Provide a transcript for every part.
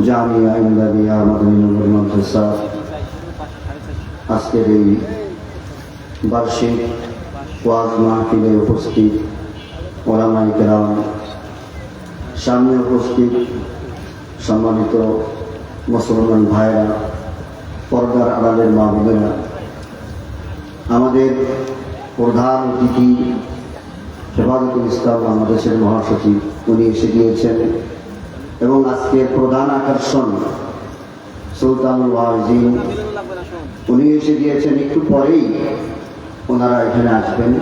জামিয়া ইমদাদিয়া মাদানীনগর মাদ্রাসা। আজকের এই বার্ষিক ওয়াজ মাহফিলে উপস্থিত ওলামাই কেরাম। সামনে উপস্থিত সম্মানিত মুসলমান ভাইরা পর্দার আড়ালের মা বোনেরা, আমাদের প্রধান অতিথি হেফাজতুল ইসলাম বাংলাদেশের মহাসচিব, উনি এসে গিয়েছেন। এবং আজকের প্রধান আকর্ষণ ওয়াজিন উনি এসে গিয়েছেন একটু পরেই ওনারা এখানে আসবেন।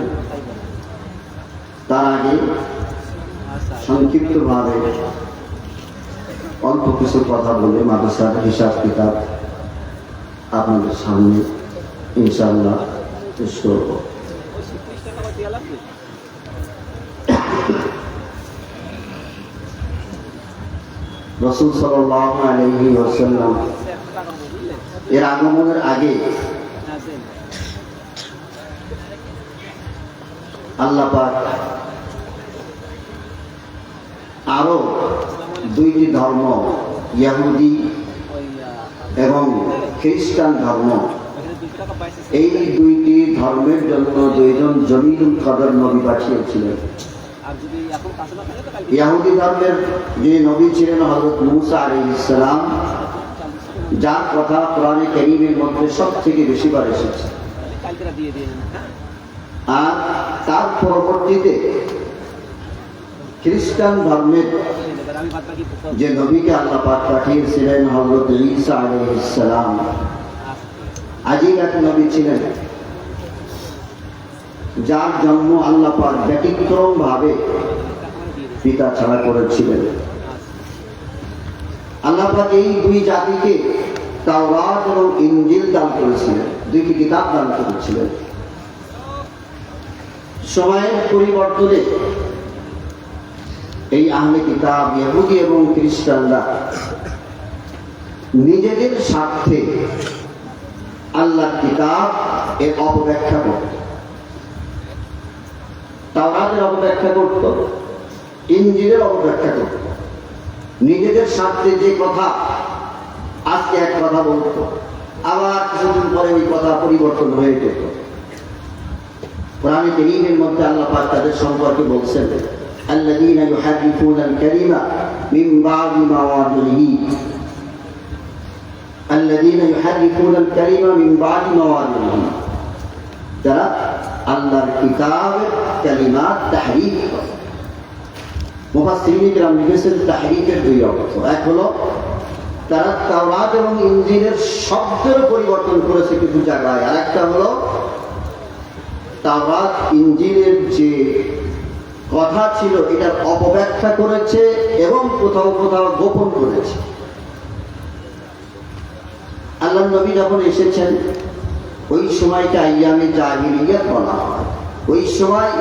তার আগে সংক্ষিপ্তভাবে অল্প কিছু কথা বলে মাদ্রাসার হিসাব কিতাব আপনাদের সামনে ইনশাল্লাহ পেশ করব। রসুল ওসাল্লাম এর আগমনের আগে আল্লাহ আরও দুইটি ধর্ম, ইয়াহুদি এবং খ্রিস্টান ধর্ম, এই দুইটি ধর্মের জন্য দুইজন জমিনুল কদর নবী পাঠিয়েছিলেন। ইয়াহুদি ধর্মের যে নবী ছিলেন হজরত মুসা আলী ইসলাম যার কথা কোরআনে কেরিমের মধ্যে সব থেকে বেশি বার এসেছে আর তার পরবর্তীতে খ্রিস্টান ধর্মের যে নবীকে আল্লাহ পাক পাঠিয়েছিলেন হজরত ঈসা আলাইহিস সালাম আজীব এক নবী ছিলেন যার জন্ম আল্লাহ পাক ব্যতিক্রম ভাবে পিতা ছাড়া করেছিলেন। আল্লাহ পাক এই দুই জাতিকে তাওরাত এবং ইনজিল দান করেছিলেন, দুইটি কিতাব দান করেছিলেন। সময়ের পরিবর্তনে এই আহলে কিতাব, ইহুদি এবং খ্রিস্টানরা নিজেদের স্বার্থে আল্লাহর কিতাব এর অপব্যাখ্যা করত তাওরাতের অপব্যাখ্যা করত ইঞ্জিনের অপব্যাখ্যা করত নিজেদের স্বার্থে যে কথা আজকে এক কথা বলত আবার কিছুদিন পরে ওই কথা পরিবর্তন হয়ে যেত কোরআনে কেরিমের মধ্যে আল্লাহ পাক তাদের সম্পর্কে বলছেন الذين يحرفون الكلمة من بعد مواضعه الذين يحرفون الكلمة من بعد مواضعه যারা আল্লাহর কিতাবের কালিমাত তাহরিফ করে মুফাসসিরিন লিখেছেন তাহরিফের দুই অর্থ। এক হলো, তারা তাওরাত এবং ইঞ্জিনের শব্দের পরিবর্তন করেছে কিছু জায়গায়। আর একটা হলো, তাওরাত ইঞ্জিনের যে কথা ছিল, এটার অপব্যাখ্যা করেছে এবং কোথাও কোথাও গোপন করেছে। আল্লাহ নবী যখন এসেছেন ওই সময়টা আইয়ামে জাহিলিয়াত বলা হয়। ওই সময়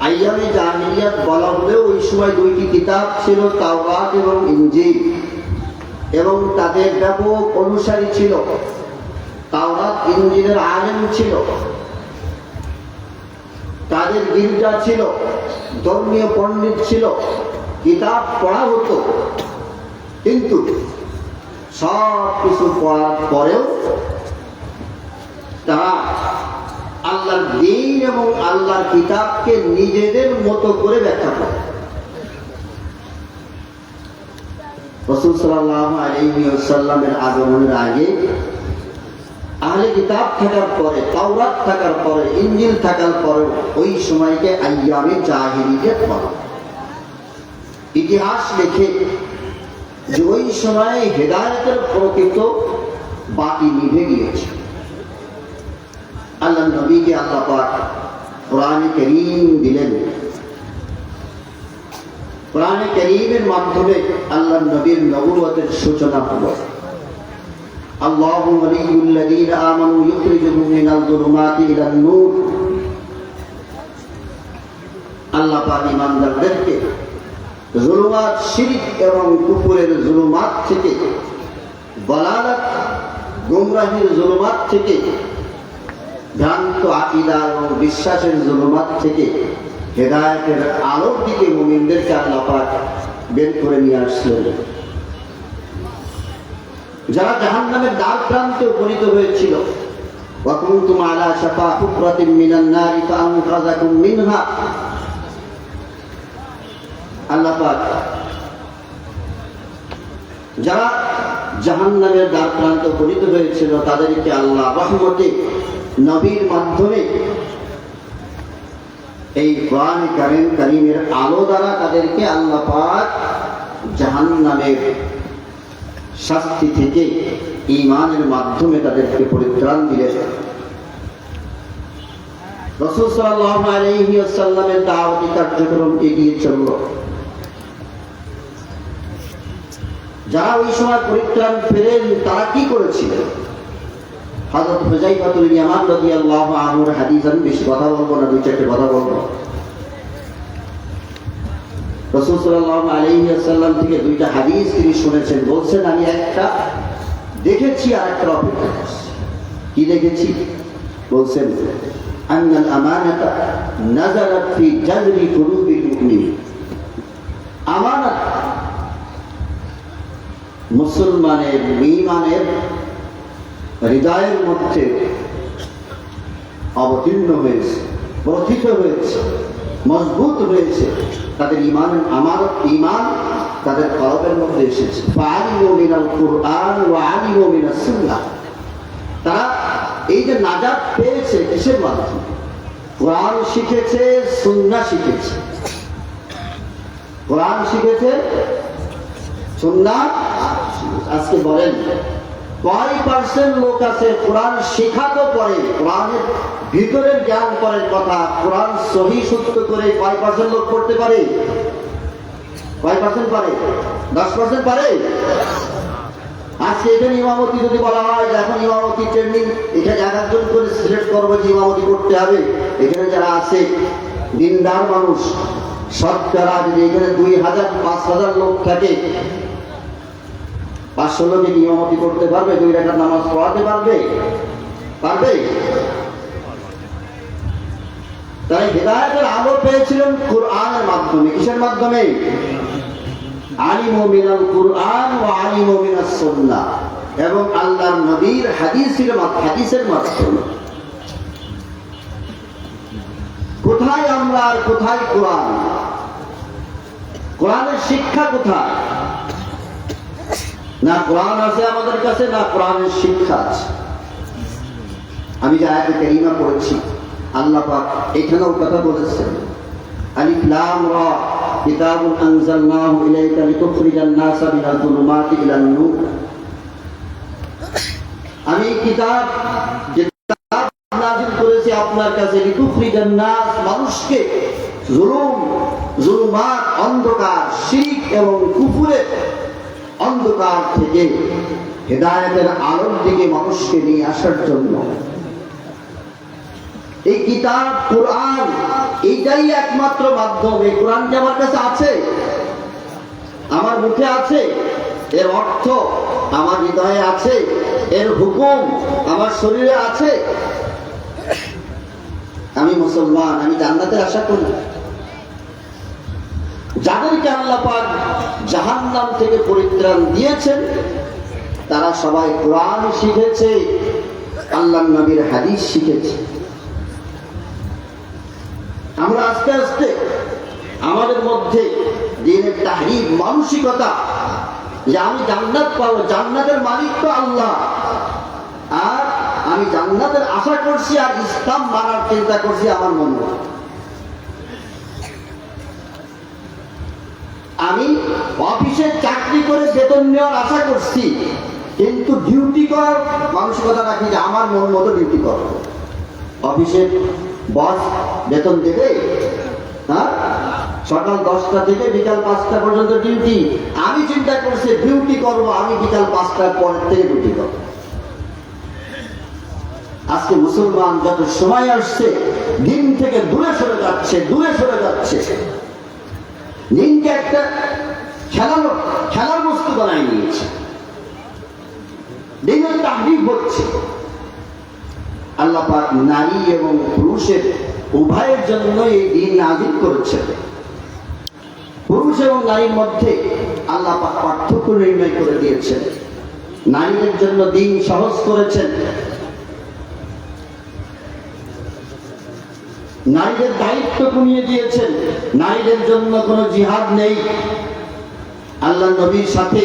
আইয়ামে জাহিলিয়াত বলা হলেও ওই সময় দুইটি কিতাব ছিল, তাওরাত এবং ইঞ্জিল এবং তাদের ব্যাপক অনুসারী ছিল। তাওরাত ইঞ্জিনের আলেম ছিল। তাদের গির্জা ছিল। ধর্মীয় পণ্ডিত ছিল। কিতাব পড়া হতো। কিন্তু সব কিছু পড়ার পরেও তারা আল্লাহর দিন এবং আল্লাহর কিতাবকে নিজেদের মতো করে ব্যাখ্যা করে। রসুল সাল্লাহ আগমনের আগে আহলে কিতাব থাকার পরে, তাওরাত থাকার পরে ইঞ্জিল থাকার পরে, ওই সময়কে আইয়ামে জাহিরিয়ত বলা ইতিহাস লেখে যে ওই সময় হেদায়তের প্রকৃত বাতি নিভে গিয়েছে। আল্লাহ নবীকে আল্লাহ পাক কোরআনে করিম দিলেন। কোরআনে করিমের মাধ্যমে আল্লাহ নবীর নবুয়তের সূচনা হল। আল্লাহ ওয়ালিউল্লাযীনা আমানু ইউখরিজুহুম মিনাল যুলুমাতি ইলান নূর। আল্লাহ পাক ইমানদারদেরকে জুলুমাত শিরিক এবং কুফরের জুলুমাত থেকে, বলালাত, গুমরাহির জুলুমাত থেকে ভ্রান্ত আকিদা এবং বিশ্বাসের জুলুমাত থেকে হেদায়তের আলোর দিকে মুমিনদেরকে আল্লাহ পাক বের করে নিয়ে আসলেন যারা জাহান নামের দ্বার প্রান্তে উপনীত হয়েছিল وكنتم على شفا حفرة من النار فأنقذكم منها আল্লাহ পাক যারা জাহান নামের দ্বার প্রান্ত উপনীত হয়েছিল তাদেরকে আল্লাহ রহমতে নবীর মাধ্যমে এই কোরআন কারিম কারিমের আলো দ্বারা তাদেরকে আল্লাহ পাক জাহান নামের শাস্তি থেকে ইমানের মাধ্যমে তাদেরকে পরিত্রাণ দিলেন। রসুল সাল্লাহ আলহি আসাল্লামের দাওয়াতি কার্যক্রম এগিয়ে চলল। যারা ওই সময় পরিত্রাণ ফেরেন তারা কি করেছিলেন হযরত হুযাইফাতুল ইয়ামান আনহুর হাদিস, আমি বেশি কথা বলব না, দুই চারটে কথা বলব। রসুল সাল্লাল্লাহু আলাইহি ওয়াসাল্লাম থেকে দুইটা হাদিস তিনি শুনেছেন। বলছেন, আমি একটা দেখেছি আর একটা অপেক্ষা কি দেখেছি? বলছেন, আন্নাল আমানাতা নাজারাত ফি জাজরি কুলুবিল মুমিনিন। আমানত মুসলমানের হৃদয়ের মধ্যে অবতীর্ণ হয়েছে প্রথিত হয়েছে, মজবুত হয়েছে। তাদের ইমান, আমার ইমান তাদের কলবের মধ্যে এসেছে। তারা এই যে নাজাত পেয়েছে কিসের মাধ্যমে? কোরআন শিখেছে সুন্নাহ শিখেছে। কোরআন শিখেছে সুন্নাহ আজকে বলেন কয় পার্সেন্ট লোক আছে, কোরআন শেখাতো পরে কোরআনের ভিতরের জ্ঞান করার কথা, কোরআন সহি সত্য করে কয় পার্সেন্ট লোক পড়তে পারে? কয় পার্সেন্ট পারে? দশ পার্সেন্ট পারে? আজকে এখানে ইমামতি যদি বলা হয় এখন ইমামতি ট্রেনিং এখানে এক একজন করে সিলেক্ট করব যে ইমামতি করতে হবে। এখানে যারা আছে, দিনদার মানুষ শতকরা যদি এখানে দুই হাজার, পাঁচ হাজার লোক থাকে পাঁচশো লোকে ইমামতি করতে পারবে? দুই রেখার নামাজ পড়াতে পারবে? পারবে? তাই হেদায়তের আলো পেয়েছিলেন কোরআনের মাধ্যমে। কিসের মাধ্যমে? মিনাল কোরআন ও আলিম মিনাস সুন্নাহ। এবং আল্লাহর নবীর হাদিসের হাদিসের মাধ্যমে। কোথায় আমরা আর কোথায় কোরআন? কোরআনের শিক্ষা কোথায়? না কোরআন আছে আমাদের কাছে, না কোরআনের শিক্ষা আছে। আমি যে আয়াতে কারিমা পড়েছি, আল্লাহ পাক এখানেও কথা বলেছেন। আলিফ লাম রা আনজালনাহু ইলাইকা লিতুখরিজান যুলুমাতি ইলান নূর। আমি কিতাব, যে কিতাব নাযিল করেছি আপনার কাছে লিতুখরিজান নাস মানুষকে জুলুম, জুলুমাত, অন্ধকার, শিরিক এবং কুফুরের অন্ধকার থেকে হেদায়তের আলোর দিকে মানুষকে নিয়ে আসার জন্য। এই কিতাব, কোরআন, এইটাই একমাত্র মাধ্যম। এই কোরআন যে আমার কাছে আছে? আমার মুখে আছে? এর অর্থ আমার হৃদয়ে আছে? এর হুকুম আমার শরীরে আছে? আমি মুসলমান, আমি জান্নাতের আশা করি। যাদেরকে আল্লাহ পাক জাহান্নাম থেকে পরিত্রাণ দিয়েছেন, তারা সবাই কোরআন শিখেছে, আল্লাহ নবীর হাদিস শিখেছে। আমরা আস্তে আস্তে আমাদের মধ্যে দিনের তাহিদ মানসিকতা, যে আমি জান্নাত পাবো, জান্নাতের মালিক তো আল্লাহ। আর আমি জান্নাতের আশা করছি আর ইসলাম মানার চিন্তা করছি আমার মনে আমি অফিসে চাকরি করে বেতন নেওয়ার আশা করছি, কিন্তু ডিউটি কর মানসিকতা রাখি যে আমার মন মতো ডিউটি করো। অফিসে বস বেতন দেবে? হ্যাঁ? সকাল দশটা থেকে বিকাল পাঁচটা পর্যন্ত ডিউটি আমি চিন্তা করছি ডিউটি করব, আমি বিকাল পাঁচটার পর থেকে ডিউটি করব। আজকে মুসলমান যত সময় আসছে, দিন থেকে দূরে সরে যাচ্ছে, দূরে সরে যাচ্ছে। দিনকে একটা খেলার খেলার বস্তু বানায় নিয়েছে। দিনের তাহরিফ হচ্ছে। আল্লাহ পাক নারী এবং পুরুষের উভয়ের জন্য এই দিন নাজিল করেছেন। পুরুষ এবং নারীর মধ্যে আল্লাহ পাক পার্থক্য নির্ণয় করে দিয়েছেন। নারীদের জন্য দিন সহজ করেছেন। নারীদের দায়িত্ব কমিয়ে দিয়েছেন। নারীদের জন্য কোনো জিহাদ নেই। আল্লাহ নবীর সাথে।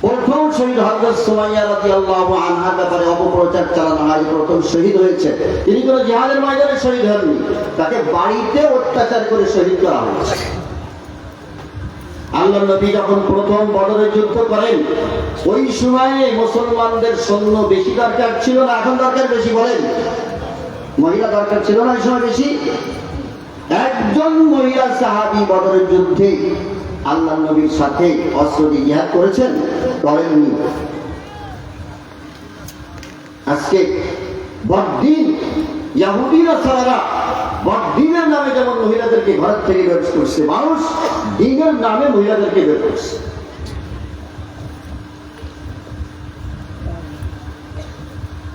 প্রথম শহীদ হজরত সুমাইয়া রাদিয়াল্লাহু আনহার ব্যাপারে অপপ্রচার চালানো হয়, প্রথম শহীদ হয়েছে। তিনি কোনো জিহাদের ময়দানে শহীদ হননি। তাকে বাড়িতে অত্যাচার করে শহীদ করা হয়েছে। আল্লাহ নবী যখন প্রথম যুদ্ধ করেন, ওই সময়ে মুসলমানদের সৈন্য বেশি দরকার ছিল না, এখন দরকার বেশি বলেন। মহিলা দরকার ছিল না সময় বেশি। একজন মহিলা সাহাবি বদরের যুদ্ধে আল্লাহ নবীর সাথে অস্ত্র দিয়ে করেছেন, করেননি। আজকে বড়দিন ইয়াহুদিরা সারা বড়দিনের নামে যেমন মহিলাদেরকে ঘর থেকে বের করছে, মানুষ দিনের নামে মহিলাদেরকে বের করছে।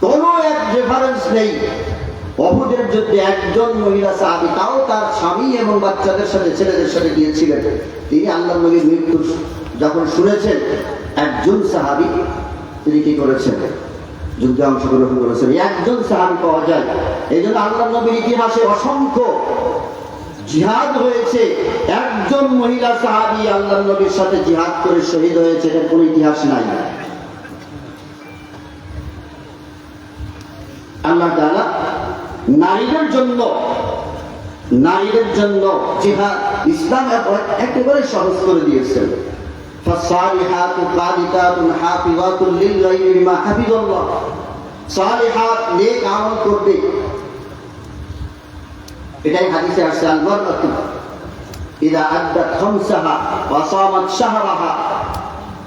কোনো এক রেফারেন্স নেই। অহুদের যুদ্ধে একজন মহিলা সাহাবি, তাও তার স্বামী এবং বাচ্চাদের সাথে, ছেলেদের সাথে গিয়েছিলেন। তিনি আল্লাহ নবীর মৃত্যু যখন শুনেছেন, একজন সাহাবি তিনি কি করেছেন? যুদ্ধে অংশগ্রহণ করেছেন। একজন সাহাবি পাওয়া যায়। এই জন্য আল্লাহ নবীর ইতিহাসে অসংখ্য জিহাদ হয়েছে। একজন মহিলা সাহাবি আল্লাহ নবীর সাথে জিহাদ করে শহীদ হয়েছে এর কোনো ইতিহাস নাই। আল্লাহ তাআলা নারীদের জন্য নারীদের জন্য জিহাদ ইসলাম এক- একেবারে সহজ করে দিয়েছেন فالصالحات قانتات حافظات للغيب بما حفظ الله সালিহাত নেক আমল করবে এটাই হাদিসে আসছে আল মারআতু ইদা আদ্দাত খামসাহা ওয়া সামাত শাহরাহা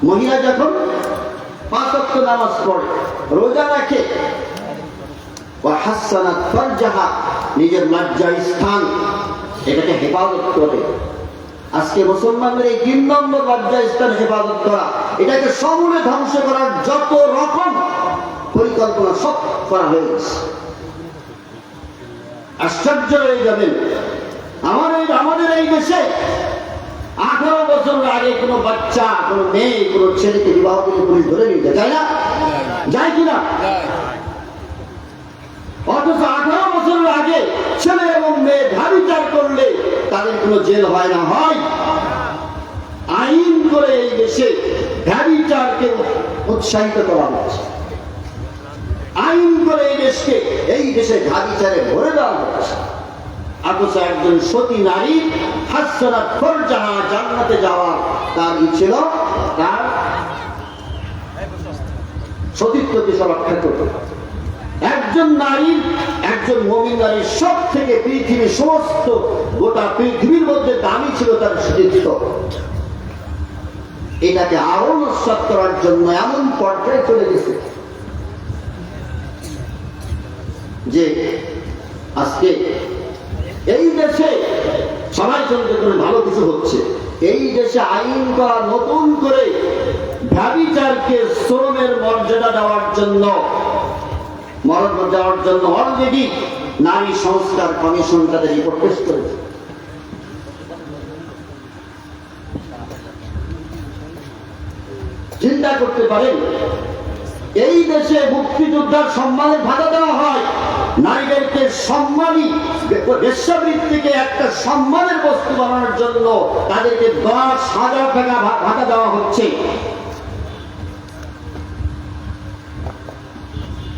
মহিলা যখন পাঁচ ওয়াক্ত নামাজ পড়ে রোজা রাখে ওয়াহাসানাত ফারজাহা, নিজের লজ্জা স্থান, এটাকে হেফাজত করে। আজকে মুসলমানদের এই তিন নম্বর লজ্জা স্থান হেফাজত করা, এটাকে সমূলে ধ্বংস করার যত রকম পরিকল্পনা সব করা হয়ে গেছে। আশ্চর্য হয়ে যাবেন, আমার এই আমাদের এই দেশে আঠারো বছর আগে কোনো বাচ্চা, কোনো মেয়ে, কোনো ছেলেকে বিবাহ করে পুলিশ ধরে নিতে যায় না? যায় কিনা? অথচ আঠারো বছর আগে ছেলে এবং মেয়ে ধাবিচার করলে তাদের কোনো জেল হয় না, হয়। আইন করে এই দেশে ধ্যাবিচারকে উৎসাহিত করা হচ্ছে। আইন করে এই দেশকে, এই দেশে ধ্যাবিচারে ভরে দেওয়া হচ্ছে। অথচ একজন সতী নারী, হাসনাত ফরজাহা জান্নাতে যাওয়া তার ছিল, তার সতীত্বকে সুরক্ষা করতে। একজন নারীর, একজন মমিন নারীর সব থেকে পৃথিবীর সমস্ত গোটা পৃথিবীর মধ্যে দামি ছিল তার সতীত্ব এটাকে আরও নস্বাত করার জন্য এমন পর্যায়ে চলে গেছে যে আজকে এই দেশে সবাই চলতে করে ভালো কিছু হচ্ছে। এই দেশে আইন করা নতুন করে ভ্যাবিচারকে শ্রমের মর্যাদা দেওয়ার জন্য মরণ দেওয়ার জন্য অলরেডি নারী সংস্কার কমিশন তাদের রিপোর্ট পেশ করেছে। চিন্তা করতে পারেন, এই দেশে মুক্তিযোদ্ধার সম্মানের ভাতা দেওয়া হয়, নারীদেরকে সম্মানী বেশ্যাবৃত্তিকে একটা সম্মানের বস্তু বানানোর জন্য তাদেরকে দশ হাজার টাকা ভাতা দেওয়া হচ্ছে।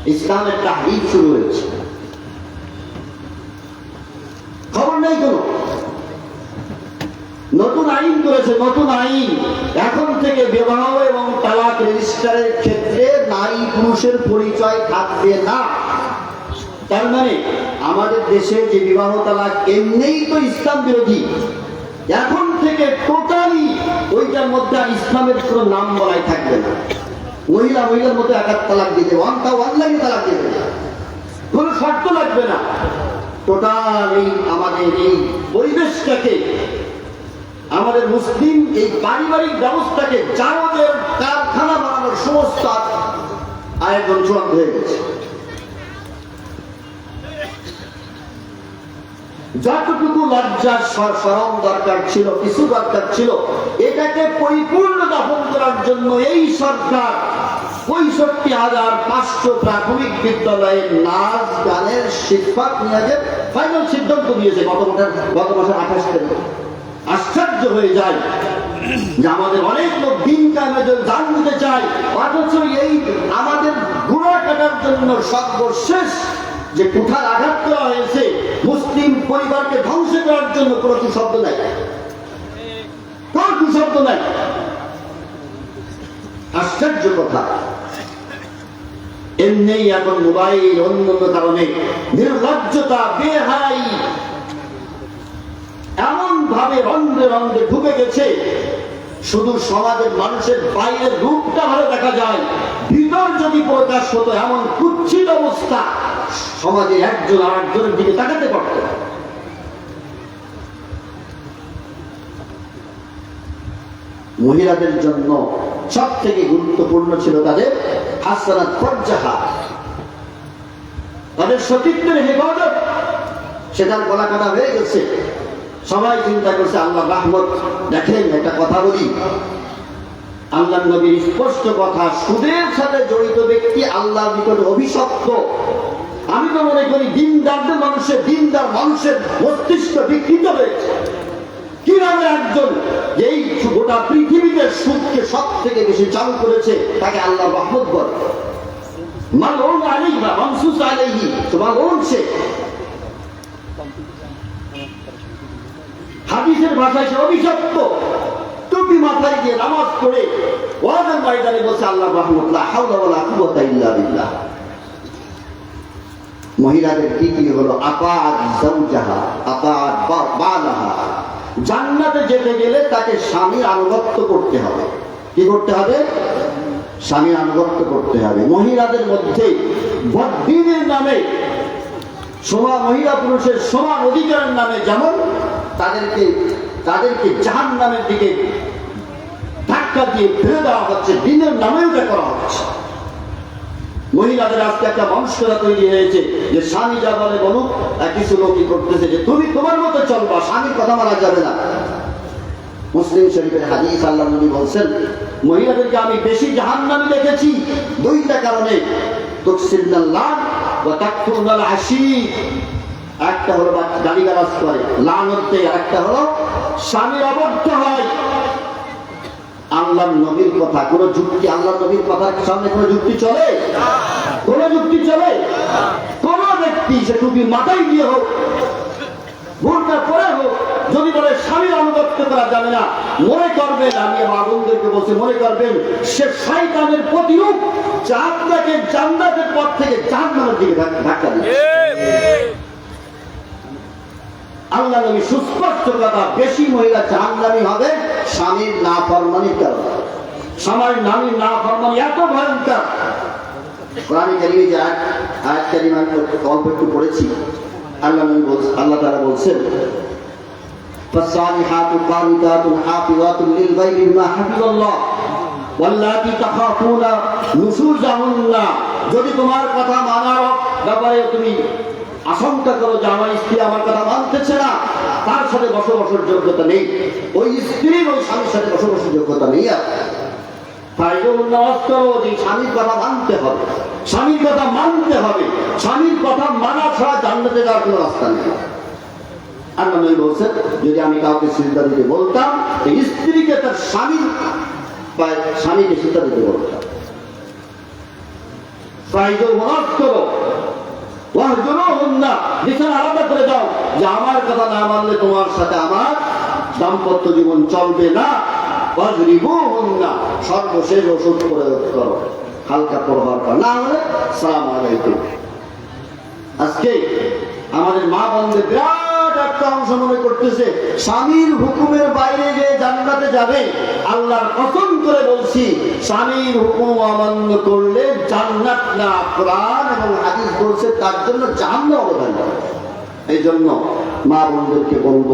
ইসলামের তাহরিক শুরু হয়েছে। খবর নেই কোনো? নতুন আইন করেছে, নতুন আইন। এখন থেকে বিবাহ এবং তালাক রেজিস্টারের ক্ষেত্রে নারী পুরুষের পরিচয় থাকবে না। তার মানে আমাদের দেশে যে বিবাহ তালাক এমনিই তো ইসলাম বিরোধী। এখন থেকে টোটালি ওইটার মধ্যে ইসলামের কোনো নাম বলাই থাকবে না। মহিলা মহিলার মধ্যে এক তালাক দিতে ওয়ান অন্তা ওয়ান তালাক দিয়ে দিতে কোনো শর্ত লাগবে না। টোটাল এই আমাদের এই পরিবেশটাকে, আমাদের মুসলিম এই পারিবারিক ব্যবস্থাকে জারদের কারখানা বানানোর সমস্ত আয়োজন চূড়ান্ত হয়ে গেছে। যতটুকু লজ্জার সরম দরকার ছিল, কিছু দরকার ছিল, এটাকে পরিপূর্ণ দখল করার জন্য এই সরকার পঁয়ষট্টি হাজার পাঁচশো প্রাথমিক বিদ্যালয়ে নাচ গানের শিক্ষক নিয়োগের ফাইনাল সিদ্ধান্ত দিয়েছে গত মাসের গত মাসের আঠাশ তারিখ। আশ্চর্য হয়ে যায় যে আমাদের অনেক লোক দিন কামেদের দান দিতে চায়, অথচ এই আমাদের গুণা কাটার জন্য সর্বশেষ যে কুঠার আঘাত করা হয়েছে, মুসলিম পরিবারকে ধ্বংস করার জন্য কোনো কি শব্দ নাই? কোন কি শব্দ নাই? আশ্চর্য কথা। এমনি এখন মোবাইল অন্য অন্য কারণে নির্লজ্জতা, বেহাই এমন ভাবে রন্ধে রন্ধে ঢুকে গেছে। শুধু সমাজের মানুষের বাইরের রূপটা ভালো দেখা যায়, ভিতর যদি প্রকাশ হতো এমন কুচ্ছিত অবস্থা। সমাজে একজন আর একজনের দিকে তাকাতে পারত মহিলাদের জন্য সব থেকে গুরুত্বপূর্ণ ছিল তাদের হাসানাত পর্যাহা তাদের সতীত্বের হেফাজত। সেটার গলা কাটা হয়ে গেছে। সবাই চিন্তা করছে, আল্লাহ রাহমত, দেখেন, একটা কথা বলি। আল্লাহ নবীর স্পষ্ট কথা, সুদের সাথে জড়িত ব্যক্তি আল্লাহর নিকট অভিশপ্ত। আমি তো মনে করি দিনদারদের মানুষের দিনদার মানুষের মস্তিষ্ক বিকৃত হয়েছে। কীভাবে একজন এই গোটা পৃথিবীতে সুদকে সব থেকে বেশি চালু করেছে, তাকে আল্লাহ রহমত বলে। মালউন আলাইহি বা মামসুস আলাইহি, তো মালউন সে। হাদিসের ভাষায় সে অভিশপ্ত। টুপি মাথায় দিয়ে নামাজ পড়ে ওয়াজের ময়দানে বসে আল্লাহ রহমতুল্লাহ হাওলা ওয়ালা কুওয়াতা ইল্লা বিল্লাহ। মহিলাদের কি কি হলো? আপাত জাউজাহা, আপাত বালাহা। জান্নাতে যেতে গেলে তাকে স্বামীর আনুগত্য করতে হবে। কি করতে হবে? স্বামীর আনুগত্য করতে হবে। মহিলাদের মধ্যে বদ্দিনের নামে সমান মহিলা পুরুষের সমান অধিকারের নামে যেমন, তাদেরকে তাদেরকে জাহান নামের দিকে ধাক্কা দিয়ে ফেলে দেওয়া হচ্ছে, দিনের নামেও এটা করা হচ্ছে। মহিলাদের আজকে একটা মনস্করা তৈরি হয়েছে যে স্বামী যা বলে বলুক কিছু লোক কি করতেছে যে তুমি তোমার মতো চলবা, স্বামীর কথা মানা যাবে না। মুসলিম শরীফের হাদিস আল্লাহ নবী বলছেন, মহিলাদেরকে আমি বেশি জাহান্নামী দেখেছি। দুইটা কারণে। তুকসিল্লাহ ও তাকফুরনাল আশি। একটা হলো গালিগালাজ করে, লানতে আর একটা হলো স্বামীর অবদ্ধ হয়। আল্লাহ নবীর কথা, কোন যুক্তি আল্লাহ নবীর কথার সামনে কোন যুক্তি চলে? কোন যুক্তি চলে? কোন ব্যক্তি সে টুপি মাথায় দিয়ে হোক ভোটটা পরে হোক, যদি বলে, স্বামীর আনুগত্য করা যাবে না। মনে করবেন, আমি আগুনদেরকে বলছি, মনে করবেন, সে শয়তানের প্রতিরূপ আপনাকে জান্নাতের পর থেকে জান্নাতের দিকে ধাক্কা দিচ্ছে। আল্লাহ নবী সুস্পষ্ট কথা বেশি মহিলা জাহান্নামী হবে স্বামীর না ফরমানির কারণে স্বামীর নামীর না ফরমানি এত ভয়ঙ্কর কোরআন কারিমে যে আয়াত আয়াত কারিম আমি অল্প একটু পড়েছি আল্লাহ নবী বলছেন আল্লাহ তাআলা বলছেন فالصالحات قانتات حافظات للغيب بما حفظ الله واللاتي تخافون نشوزهن যদি তোমার কথা মানার ব্যাপারে তুমি আশঙ্কা করো যে আমার স্ত্রী আমার কথা মানতেছে না। তার সাথে বসবাসের যোগ্যতা নেই। ওই স্ত্রীর ওই স্বামীর সাথে বসবাসের যোগ্যতা নেই আর। নামাজ করো যে স্বামীর কথা মানতে হবে। স্বামীর কথা মানতে হবে। স্বামীর কথা মানা ছাড়া জান্নাতে যাওয়ার কোনো রাস্তা নেই। আল্লাহ নবী বলছেন, যদি আমি কাউকে সিজদা দিতে বলতাম স্ত্রীকে তার স্বামী বা স্বামীকে সিজদা দিতে বলতাম। করো ওয়াহজুরুহুন্না যে আমার কথা না তোমার সাথে আমার দাম্পত্য জীবন চলবে না। সর্বশেষ ওষুধ প্রয়োগ করো হালকা প্রভাব না হলে সালাম আজকে আমাদের মা বন্ধে বিরাট অংশ মনে করতেছে, স্বামীর হুকুমের বাইরে যে জান্নাতে যাবে, আল্লাহর করে বলছি, স্বামীর হুকুম অমান্য করলে জান্নাত না, কোরআন এবং হাদিস বলছে তার জন্য অবদান। এই জন্য মা বলব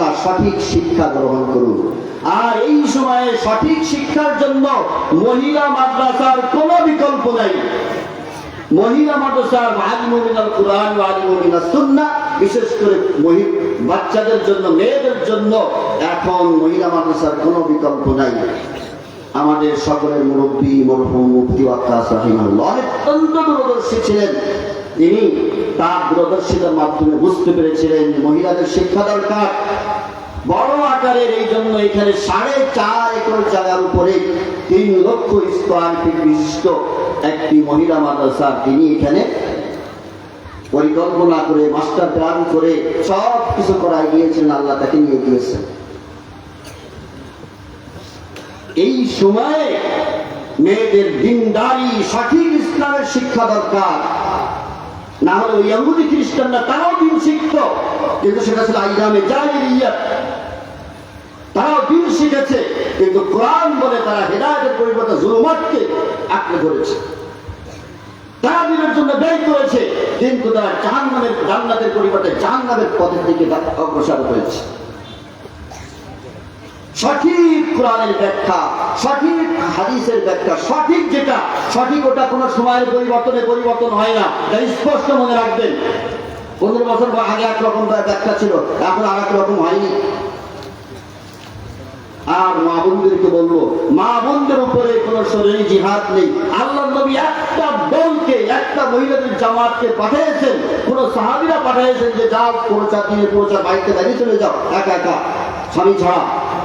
না সঠিক শিক্ষা গ্রহণ করুন। আর এই সময়ে সঠিক শিক্ষার জন্য মহিলা মাদ্রাসার কোনো বিকল্প নাই। মহিলা মাদ্রাসার আলিমুমিনাল কোরআন আলিমুমিনাল সুন্না বিশেষ করে বাচ্চাদের জন্য, মেয়েদের জন্য এখন মহিলা মাদ্রাসার কোনো বিকল্প নাই। আমাদের সকলের মুরব্বী, মরহুম রাহিমাহুল্লাহ অত্যন্ত দূরদর্শী ছিলেন। তিনি তার দূরদর্শিতার মাধ্যমে বুঝতে পেরেছিলেন মহিলাদের শিক্ষা দরকার। বড় আকারের এই জন্য এখানে সাড়ে চার একর জায়গার উপরে তিন লক্ষ স্কোয়ার ফিট বিশিষ্ট একটি মহিলা মাদ্রাসা তিনি এখানে পরিকল্পনা করে মাস্টার প্ল্যান করে সব কিছু করাই গিয়েছেন, আল্লাহ তাকে নিয়ে গিয়েছেন। এই সময়ে মেয়েদের দিনদারি, সঠিক ইসলামের শিক্ষা দরকার। না হলে ওই ইহুদি খ্রিস্টানরা তারাও দিন শিখত। কিন্তু সেটা ছিল আইজামে জাহিলিয়াত। তারাও দিন শিখেছে, কিন্তু কোরআন বলে তারা হেদায়তের পরিবর্তে জুলুমাতকে আঁকড়ে ধরেছে। তারা জন্য ব্যয় করেছে। কিন্তু তারা জান্নাতের পরিবর্তে পথের দিকে অগ্রসর হয়েছে। সঠিক কোরআনের ব্যাখ্যা, সঠিক হাদিসের ব্যাখ্যা, সঠিক যেটা, সঠিক ওটা কোনো সময়ের পরিবর্তনে পরিবর্তন হয় না। এটা স্পষ্ট মনে রাখবেন। পনেরো বছর আগে একরকম ব্যাখ্যা ছিল, এখন আর রকম হয়নি। আর মা বোনদেরকে বলব, মা বোনদের উপরে কোন শরীর জিহাদ নেই। আল্লাহ নবী একটা দলকে একটা মহিলাদের জামাতকে পাঠিয়েছেন। কোন সাহাবিরা পাঠিয়েছেন যে, যাও পৌঁছা দিনে পৌঁছা বাড়িতে দাঁড়িয়ে চলে যাও, একা একা, স্বামী ছাড়া,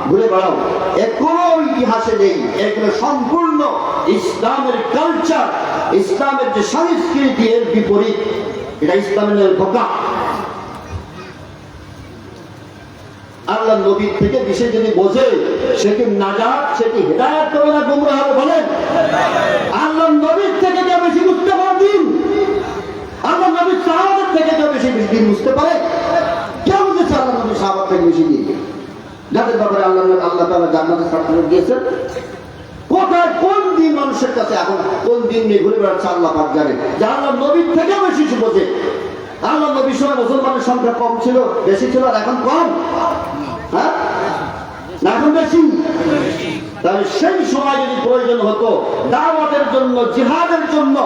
ঘুরে বেড়াও। এর কোনো ইতিহাসে নেই এগুলো সম্পূর্ণ ইসলামের কালচার ইসলামের যে সংস্কৃতি, এর বিপরীত। এটা ইসলামের ধোকা আল্লাহ নবীর থেকে বিষয় যদি বোঝে, সে কি নাজাত, সে কি হেদায়াত করবে না গুমরা হবে বলেন? আল্লাহ নবীর থেকে কেউ বেশি বুঝতে পারবেন আল্লাহ নবীর সাহাবাদের থেকে কেউ বেশি বেশি দিন বুঝতে পারে? কেউ বুঝেছে আল্লাহ নবীর সাহাবাদ থেকে বেশি দিন? যাদের ব্যাপারে আল্লাহ আল্লাহ তালা জান্নাতের সার্টিফিকেট দিয়েছেন কোথায় কোন দিন মানুষের কাছে এখন কোন দিন নিয়ে ঘুরে বেড়াচ্ছে আল্লাহ পাক জানে? যে আল্লাহ নবীর বোঝে নবীর সময় মুসলমানের সংখ্যা কম ছিল, বেশি ছিল, আর এখন কম। হ্যাঁ? এখন বেশি। তাহলে সেই সময় যদি প্রয়োজন হতো, দাওয়াতের জন্য, জিহাদের জন্য,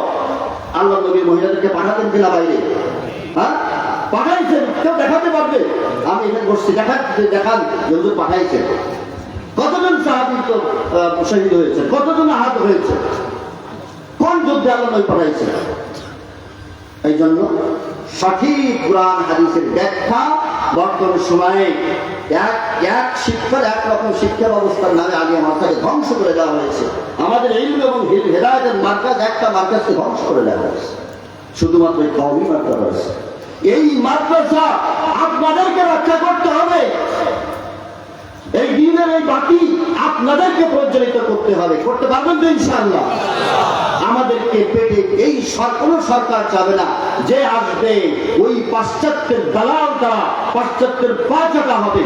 আল্লাহ নবী মহিলাদেরকে পাঠাতেন কিনা বাইরে? হ্যাঁ? পাঠাইছেন, কেউ দেখাতে পারবে। আমি এখানে বসছি দেখান দেখান যখন পাঠাইছেন। কতজন সাহাবি শহীদ হয়েছে কতজন আহত হয়েছে কোন যুদ্ধে আল্লাহ নবী পাঠাইছেন? এই জন্য সঠিক কোরআন হাদিসের ব্যাখ্যা বর্তমান সময়ে এক এক শিক্ষার এক রকম শিক্ষা ব্যবস্থার নামে আলিয়া মার্কাকে ধ্বংস করে দেওয়া হয়েছে। আমাদের এই এবং হেদায়তের মার্কাজ, একটা মার্কাজকে ধ্বংস করে দেওয়া হয়েছে। শুধুমাত্র এই কমই মাত্রা রয়েছে। এই মাদ্রাসা আপনাদেরকে রক্ষা করতে হবে। এই দিনের এই বাকি আপনাদেরকে প্রজ্বলিত করতে হবে, করতে পারবেন তো ইনশাআল্লাহ। আমাদেরকে পেটে এই কোনো সরকার চাবে না, যে আসবে, ওই পাশ্চাত্যের দালাল দ্বারা পাশ্চাত্যের পা চাকা হবে।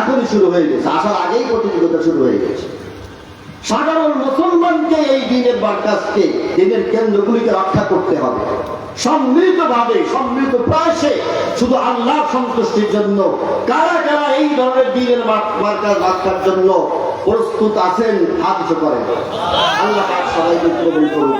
এখনই শুরু হয়ে গেছে, আসার আগেই প্রতিযোগিতা শুরু হয়ে গেছে। সাধারণ মুসলমানকে এই দিনের বার্কাজকে, দিনের কেন্দ্রগুলিকে রক্ষা করতে হবে। সম্মিলিতভাবে, সম্মিলিত প্রয়াসে শুধু আল্লাহ সন্তুষ্টির জন্য, কারা কারা এই ধরনের দিনের বার্কাজ রক্ষার জন্য প্রস্তুত আছেন হাত করেন। আল্লাহ সবাইকে কবুল করুন